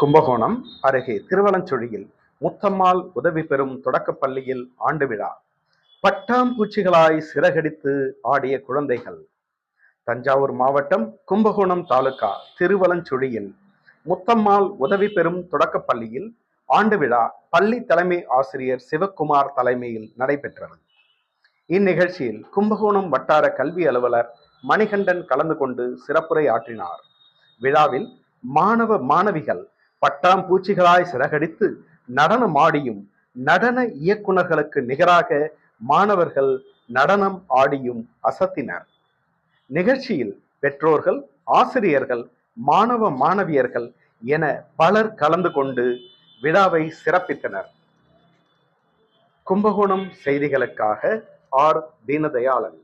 கும்பகோணம் அருகே திருவலஞ்சுழியில் முத்தம்மாள் உதவி பெறும் தொடக்கப் பள்ளியில் ஆண்டு விழா. பட்டாம்பூச்சிகளாய் சிறகடித்து ஆடிய குழந்தைகள். தஞ்சாவூர் மாவட்டம் கும்பகோணம் தாலுகா திருவலஞ்சுழியில் முத்தம்மாள் உதவி பெறும் தொடக்கப் பள்ளியில் ஆண்டு விழா பள்ளி தலைமை ஆசிரியர் சிவக்குமார் தலைமையில் நடைபெற்றது. இந்நிகழ்ச்சியில் கும்பகோணம் வட்டார கல்வி அலுவலர் மணிகண்டன் கலந்து கொண்டு சிறப்புரை ஆற்றினார் விழாவில் மாணவ மாணவிகள் பட்டாம்பூச்சிகளாய் சிறகடித்து நடனமாடியும் நடன இயக்குனர்களுக்கு நிகராக மாணவர்கள் நடனம் ஆடியும் அசத்தினர். நிகழ்ச்சியில் பெற்றோர்கள் ஆசிரியர்கள் மாணவ மாணவியர்கள் என பலர் கலந்து கொண்டு விழாவை சிறப்பித்தனர். கும்பகோணம் செய்திகளுக்காக ஆர். தீனதயாளன்.